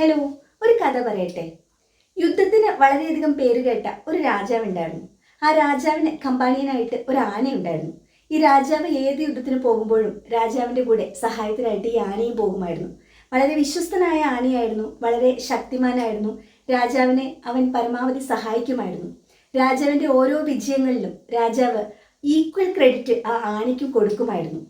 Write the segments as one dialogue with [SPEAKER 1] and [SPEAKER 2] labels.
[SPEAKER 1] Hello ഒരു കഥ പറയട്ടെ. യുദ്ധത്തിന് വളരെയധികം പേരുകേട്ട ഒരു രാജാവ് ഉണ്ടായിരുന്നു. ആ രാജാവിന് കമ്പാനിയനായിട്ട് ഒരു ആന ഉണ്ടായിരുന്നു. ഈ രാജാവ് ഏത് യുദ്ധത്തിന് പോകുമ്പോഴും രാജാവിന്റെ കൂടെ സഹായത്തിനായിട്ട് ഈ ആനയും പോകുമായിരുന്നു. വളരെ വിശ്വസ്തനായ ആനയായിരുന്നു വളരെ ശക്തിമാനായിരുന്നു. രാജാവിനെ അവൻ പരമാവധി സഹായിക്കുമായിരുന്നു. രാജാവിന്റെ ഓരോ വിജയങ്ങളിലും രാജാവ് ഈക്വൽ ക്രെഡിറ്റ് ആ ആനയ്ക്ക് കൊടുക്കുമായിരുന്നു.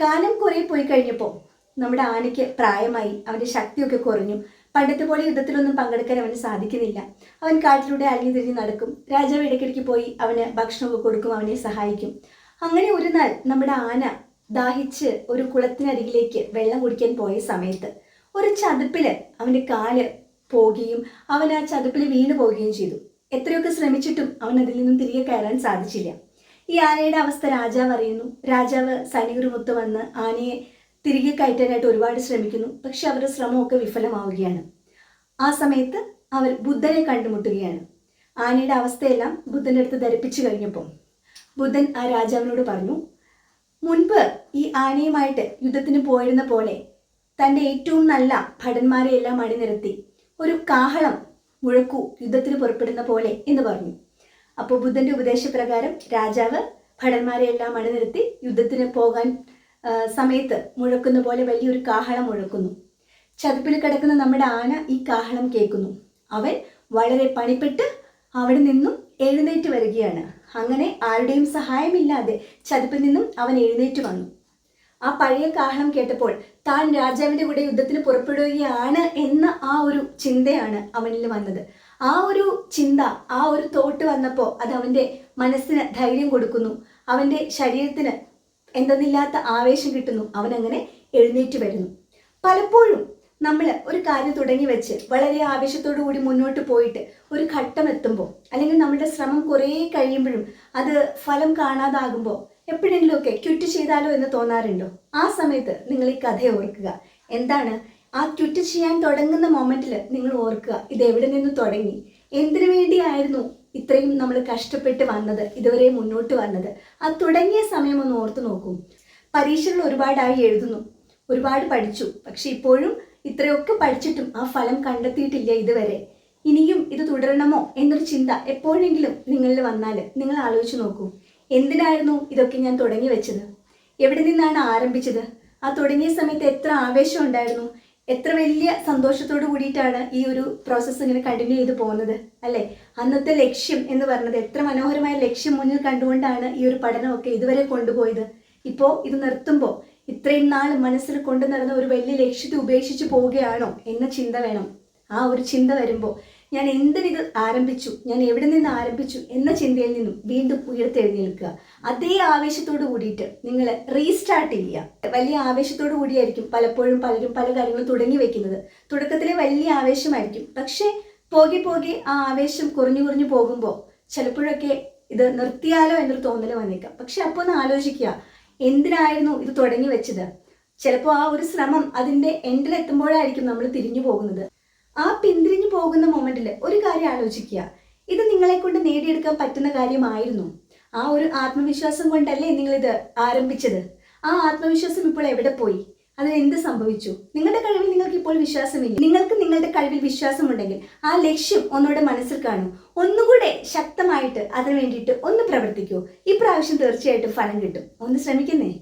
[SPEAKER 1] കാലം കുറേ പോയി കഴിഞ്ഞപ്പോൾ നമ്മുടെ ആനയ്ക്ക് പ്രായമായി അവന്റെ ശക്തിയൊക്കെ കുറഞ്ഞു. പണ്ടത്തെ പോലെ യുദ്ധത്തിലൊന്നും പങ്കെടുക്കാൻ അവന് സാധിക്കുന്നില്ല. അവൻ കാട്ടിലൂടെ അലിഞ്ഞു തിരിഞ്ഞ് നടക്കും. രാജാവ് ഇടയ്ക്കിടയ്ക്ക് പോയി അവന് ഭക്ഷണമൊക്കെ കൊടുക്കും അവനെ സഹായിക്കും. അങ്ങനെ ഒരു നാൾ നമ്മുടെ ആന ദാഹിച്ച് ഒരു കുളത്തിനരികിലേക്ക് വെള്ളം കുടിക്കാൻ പോയ സമയത്ത് ഒരു ചതുപ്പിൽ അവന്റെ കാൽ പോകുകയും അവൻ ആ ചതുപ്പിൽ വീണു പോവുകയും ചെയ്തു. എത്രയൊക്കെ ശ്രമിച്ചിട്ടും അവൻ അതിൽ നിന്നും തിരികെ കയറാൻ സാധിച്ചില്ല. ഈ ആനയുടെ അവസ്ഥ രാജാവ് അറിയുന്നു. രാജാവ് സൈനികരുമൊത്ത് വന്ന് ആനയെ തിരികെ കയറ്റാനായിട്ട് ഒരുപാട് ശ്രമിക്കുന്നു. പക്ഷെ അവരുടെ ശ്രമമൊക്കെ വിഫലമാവുകയാണ്. ആ സമയത്ത് അവർ ബുദ്ധനെ കണ്ടുമുട്ടുകയാണ്. ആനയുടെ അവസ്ഥയെല്ലാം ബുദ്ധന്റെ അടുത്ത് ധരിപ്പിച്ചു കഴിഞ്ഞപ്പോൾ ബുദ്ധൻ ആ രാജാവിനോട് പറഞ്ഞു മുൻപ് ഈ ആനയുമായിട്ട് യുദ്ധത്തിന് പോയിരുന്ന പോലെ തന്റെ ഏറ്റവും നല്ല ഭടന്മാരെ എല്ലാം അണിനിരത്തി ഒരു കാഹളം മുഴക്കൂ യുദ്ധത്തിന് പുറപ്പെടുന്ന പോലെ എന്ന് പറഞ്ഞു. അപ്പോൾ ബുദ്ധന്റെ ഉപദേശപ്രകാരം രാജാവ് ഭടന്മാരെ എല്ലാം അണിനിരത്തി യുദ്ധത്തിന് പോകാൻ സമയത്ത് മുഴക്കുന്ന പോലെ വലിയൊരു കാഹളം മുഴക്കുന്നു. ചതുപ്പിൽ കിടക്കുന്ന നമ്മുടെ ആന ഈ കാഹളം കേൾക്കുന്നു. അവൻ വളരെ പണിപ്പെട്ട് അവിടെ നിന്നും എഴുന്നേറ്റ് വരികയാണ്. അങ്ങനെ ആരുടെയും സഹായമില്ലാതെ ചതുപ്പിൽ നിന്നും അവൻ എഴുന്നേറ്റ് വന്നു. ആ പഴയ കാഹളം കേട്ടപ്പോൾ താൻ രാജാവിന്റെ കൂടെ യുദ്ധത്തിന് പുറപ്പെടുകയാണ് എന്ന ആ ഒരു ചിന്തയാണ് അവനിൽ വന്നത്. ആ ഒരു ചിന്ത ആ ഒരു തോട്ട് വന്നപ്പോൾ അത് അവന്റെ മനസ്സിന് ധൈര്യം കൊടുക്കുന്നു. അവന്റെ ശരീരത്തിന് എന്തെന്നില്ലാത്ത ആവേശം കിട്ടുന്നു. അവൻ അങ്ങനെ എഴുന്നേറ്റ് വരുന്നു. പലപ്പോഴും നമ്മൾ ഒരു കാര്യം തുടങ്ങി വെച്ച് വളരെ ആവേശത്തോടു കൂടി മുന്നോട്ട് പോയിട്ട് ഒരു ഘട്ടം എത്തുമ്പോൾ അല്ലെങ്കിൽ നമ്മുടെ ശ്രമം കുറേ കഴിയുമ്പോഴും അത് ഫലം കാണാതാകുമ്പോൾ എപ്പോഴെങ്കിലുമൊക്കെ ക്വിറ്റ് ചെയ്താലോ എന്ന് തോന്നാറുണ്ടോ? ആ സമയത്ത് നിങ്ങൾ ഈ കഥ ഓർക്കുക. എന്താണ്? ആ ട്വിറ്റ് ചെയ്യാൻ തുടങ്ങുന്ന മൊമെന്റിൽ നിങ്ങൾ ഓർക്കുക ഇത് എവിടെ നിന്ന് തുടങ്ങി? എന്തിനു വേണ്ടിയായിരുന്നു ഇത്രയും നമ്മൾ കഷ്ടപ്പെട്ട് വന്നത് ഇതുവരെ മുന്നോട്ട് വന്നത്. ആ തുടങ്ങിയ സമയം ഒന്ന് ഓർത്തു നോക്കൂ. പരീക്ഷകൾ ഒരുപാടായി എഴുതുന്നു. ഒരുപാട് പഠിച്ചു. പക്ഷെ ഇപ്പോഴും ഇത്രയൊക്കെ പഠിച്ചിട്ടും ആ ഫലം കണ്ടെത്തിയിട്ടില്ല ഇതുവരെ. ഇനിയും ഇത് തുടരണമോ എന്നൊരു ചിന്ത എപ്പോഴെങ്കിലും നിങ്ങളിൽ വന്നാൽ നിങ്ങൾ ആലോചിച്ച് നോക്കൂ. എന്തിനായിരുന്നു ഇതൊക്കെ ഞാൻ തുടങ്ങി വെച്ചത്? എവിടെ നിന്നാണ് ആരംഭിച്ചത്? ആ തുടങ്ങിയ സമയത്ത് എത്ര ആവേശം ഉണ്ടായിരുന്നു? എത്ര വലിയ സന്തോഷത്തോട് കൂടിയിട്ടാണ് ഈ ഒരു പ്രോസസ്സ് ഇങ്ങനെ കണ്ടിന്യൂ ചെയ്ത് പോകുന്നത് അല്ലേ? അന്നത്തെ ലക്ഷ്യം എന്ന് പറഞ്ഞത് എത്ര മനോഹരമായ ലക്ഷ്യം മുന്നിൽ കണ്ടുകൊണ്ടാണ് ഈ ഒരു പഠനമൊക്കെ ഇതുവരെ കൊണ്ടുപോയത്. ഇപ്പോൾ ഇത് നിർത്തുമ്പോൾ ഇത്രയും നാൾ മനസ്സിൽ കൊണ്ടു നടന്ന ഒരു വലിയ ലക്ഷ്യത്തെ ഉപേക്ഷിച്ച് പോവുകയാണോ? എന്ന ചിന്ത വേണം. ആ ഒരു ചിന്ത വരുമ്പോൾ ഞാൻ എന്തിനിത് ആരംഭിച്ചു? ഞാൻ എവിടെ നിന്ന് ആരംഭിച്ചു? എന്ന ചിന്തയിൽ നിന്നും വീണ്ടും ഉയർത്തെഴുന്നേൽക്കുക. അതേ ആവേശത്തോട് കൂടിയിട്ട് നിങ്ങൾ റീസ്റ്റാർട്ട് ചെയ്യുക. വലിയ ആവേശത്തോട് കൂടിയായിരിക്കും പലപ്പോഴും പലരും പല കാര്യങ്ങളും തുടങ്ങി വെക്കുന്നത്. തുടക്കത്തിലെ വലിയ ആവേശമായിരിക്കും. പക്ഷേ പോകെ പോകെ ആ ആവേശം കുറഞ്ഞു കുറഞ്ഞു പോകുമ്പോൾ ചിലപ്പോഴൊക്കെ ഇത് നിർത്തിയാലോ എന്നൊരു തോന്നൽ വന്നേക്കാം. പക്ഷെ അപ്പോൾ ഒന്ന് ആലോചിക്കുക. എന്തിനായിരുന്നു ഇത് തുടങ്ങി വെച്ചത്? ചിലപ്പോൾ ആ ഒരു ശ്രമം അതിന്റെ എൻഡിലെത്തുമ്പോഴായിരിക്കും നമ്മൾ തിരിഞ്ഞു പോകുന്നത്. ആ പിന്തിരിഞ്ഞു പോകുന്ന മൊമെന്റിൽ ഒരു കാര്യം ആലോചിക്കുക. ഇത് നിങ്ങളെ കൊണ്ട് നേടിയെടുക്കാൻ പറ്റുന്ന കാര്യമായിരുന്നു. ആ ഒരു ആത്മവിശ്വാസം കൊണ്ടല്ലേ നിങ്ങളിത് ആരംഭിച്ചത്. ആ ആത്മവിശ്വാസം ഇപ്പോൾ എവിടെ പോയി? അതിന് എന്ത് സംഭവിച്ചു? നിങ്ങളുടെ കഴിവിൽ നിങ്ങൾക്ക് ഇപ്പോൾ വിശ്വാസമില്ല. നിങ്ങൾക്ക് നിങ്ങളുടെ കഴിവിൽ വിശ്വാസമുണ്ടെങ്കിൽ ആ ലക്ഷ്യം ഒന്നുകൂടെ മനസ്സിൽ കാണും. ഒന്നുകൂടെ ശക്തമായിട്ട് അതിനു വേണ്ടിയിട്ട് ഒന്ന് പ്രവർത്തിക്കൂ. ഇപ്രാവശ്യം പ്രാവശ്യം തീർച്ചയായിട്ടും ഫലം കിട്ടും. ഒന്ന് ശ്രമിക്കുന്നേ?